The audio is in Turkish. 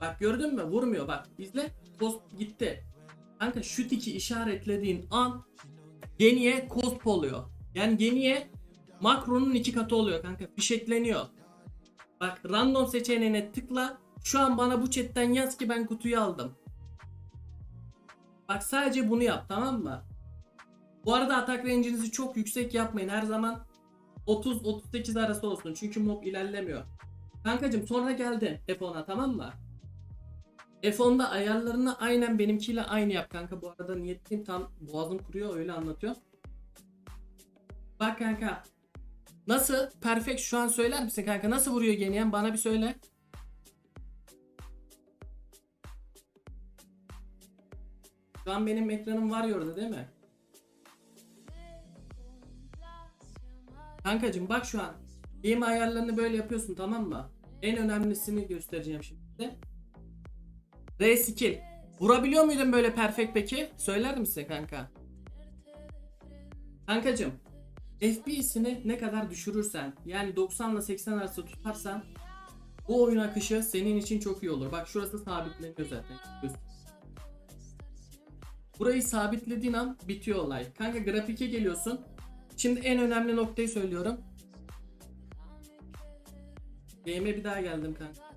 Bak gördün mü? Vurmuyor bak. İzle. Post gitti. Kanka şu tiki işaretlediğin an geniye cosp oluyor. Yani geniye makronun iki katı oluyor kanka. Fişekleniyor. Bak random seçeneğine tıkla. Şu an bana bu chatten yaz ki ben kutuyu aldım. Bak sadece bunu yap tamam mı? Bu arada atak range'inizi çok yüksek yapmayın. Her zaman 30-38 arası olsun. Çünkü mob ilerlemiyor. Kankacım sonra geldi F10'a tamam mı? F10'da ayarlarını aynen benimkiyle aynı yap kanka. Bu arada niyetliyim tam boğazım kuruyor öyle anlatıyor. Bak kanka. Nasıl? Perfect şu an söyler misin kanka? Nasıl vuruyor geniyen? Bana bir söyle. Şu an benim ekranım var ya orada değil mi? Kankacım bak şu an. Game ayarlarını böyle yapıyorsun tamam mı? En önemlisini göstereceğim şimdi. R skill. Vurabiliyor muydun böyle perfect peki? Söyler misin kanka? Kankacım. FPS'ini ne kadar düşürürsen yani 90 ile 80 arası tutarsan bu oyun akışı senin için çok iyi olur. Bak şurası sabitleniyor zaten. Burayı sabitlediğin an bitiyor olay. Kanka grafike geliyorsun. Şimdi en önemli noktayı söylüyorum. Game'e bir daha geldim kanka.